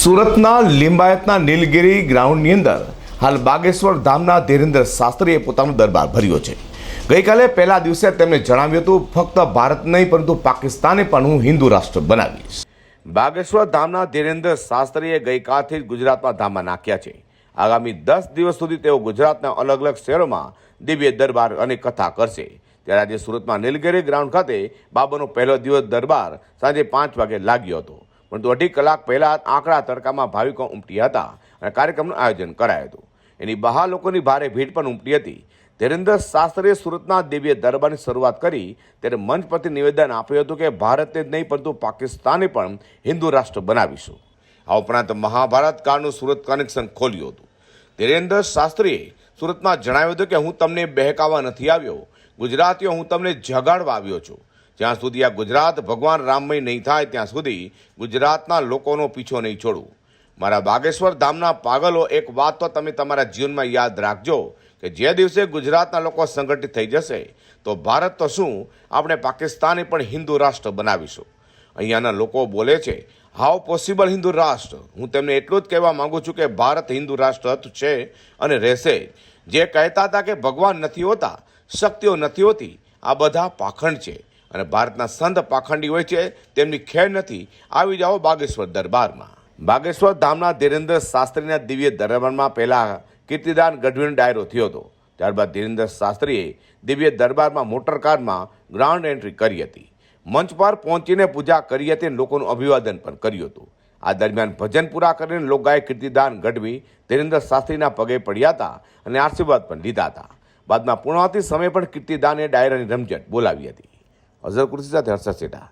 સુરતના લિંબાયતના નીલગિરી ગ્રાઉન્ડની અંદર હાલ બાગેશ્વર ધામના ધીરેન્દ્ર શાસ્ત્રીએ પોતાનો દરબાર ભર્યો છે. ગઈકાલે પહેલા દિવસે તેમણે જણાવ્યું હતું, ફક્ત ભારત નહીં, પરંતુ પાકિસ્તાને પણ હું હિન્દુ રાષ્ટ્ર બનાવીશ. બાગેશ્વર ધામના ધીરેન્દ્ર શાસ્ત્રીએ ગઈકાલથી ગુજરાતમાં ધામમાં નાખ્યા છે. આગામી દસ દિવસ સુધી તેઓ ગુજરાતના અલગ અલગ શહેરોમાં દિવ્ય દરબાર અને કથા કરશે. ત્યારે આજે સુરતમાં નીલગિરી ગ્રાઉન્ડ ખાતે બાબાનો પહેલો દિવસ દરબાર સાંજે પાંચ વાગે લાગ્યો હતો. પરંતુ અઢી કલાક પહેલા આંકડા તડકામાં ભાવિકો ઉમટ્યા હતા અને કાર્યક્રમનું આયોજન કરાયું હતું. એની બહાર લોકોની ભારે ભીડ પણ ઉમટી હતી. ધીરેન્દ્ર શાસ્ત્રીએ સુરતના દિવ્ય દરબારની શરૂઆત કરી ત્યારે મંચ પરથી નિવેદન આપ્યું હતું કે ભારતને જ નહીં, પરંતુ પાકિસ્તાને પણ હિન્દુ રાષ્ટ્ર બનાવીશું. આ ઉપરાંત મહાભારત કાળનું સુરત કનેક્શન ખોલ્યું હતું. ધીરેન્દ્ર શાસ્ત્રીએ સુરતમાં જણાવ્યું હતું કે હું તમને બહેકાવા નથી આવ્યો. ગુજરાતીઓ હું તમને જગાડવા આવ્યો છું. જ્યાં સુધી આ ગુજરાત ભગવાન રામમય નહીં થાય, ત્યાં સુધી ગુજરાતના લોકોનો પીછો નહીં છોડું. મારા બાગેશ્વર ધામના પાગલો, એક વાત તો તમે તમારા જીવનમાં યાદ રાખજો કે જે દિવસે ગુજરાતના લોકો સંગઠિત થઈ જશે, તો ભારત તો શું આપણે પાકિસ્તાને પણ હિન્દુ રાષ્ટ્ર બનાવીશું. અહીંયાના લોકો બોલે છે હાઉ પોસિબલ હિન્દુ રાષ્ટ્ર? હું તેમને એટલું જ કહેવા માંગુ છું કે ભારત હિન્દુ રાષ્ટ્ર છે અને રહેશે. જે કહેતા હતા કે ભગવાન નથી હોતા, શક્તિઓ નથી હોતી, આ બધા પાખંડ છે. અને ભારતના સંત પાખંડી હોય છે, તેમની ખેર નથી. આવી જાઓ બાગેશ્વર દરબારમાં. બાગેશ્વર ધામના ધીરેન્દ્ર શાસ્ત્રીના દિવ્ય દરબારમાં પહેલાં કીર્તિદાન ગઢવીનો ડાયરો થયો હતો. ત્યારબાદ ધીરેન્દ્ર શાસ્ત્રીએ દિવ્ય દરબારમાં મોટરકારમાં ગ્રાઉન્ડ એન્ટ્રી કરી હતી. મંચ પર પહોંચીને પૂજા કરી હતી અને લોકોનું અભિવાદન પણ કર્યું હતું. આ દરમિયાન ભજન પૂરા કરીને લોકગાયક કીર્તિદાન ગઢવી ધીરેન્દ્ર શાસ્ત્રીના પગે પડ્યા હતા અને આશીર્વાદ પણ લીધા હતા. બાદમાં પૂર્ણાવતી સમયે પણ કીર્તિદાને ડાયરાની રમઝટ બોલાવી હતી. અઝર કુર્સી સાથે હર્ષદ સેઠા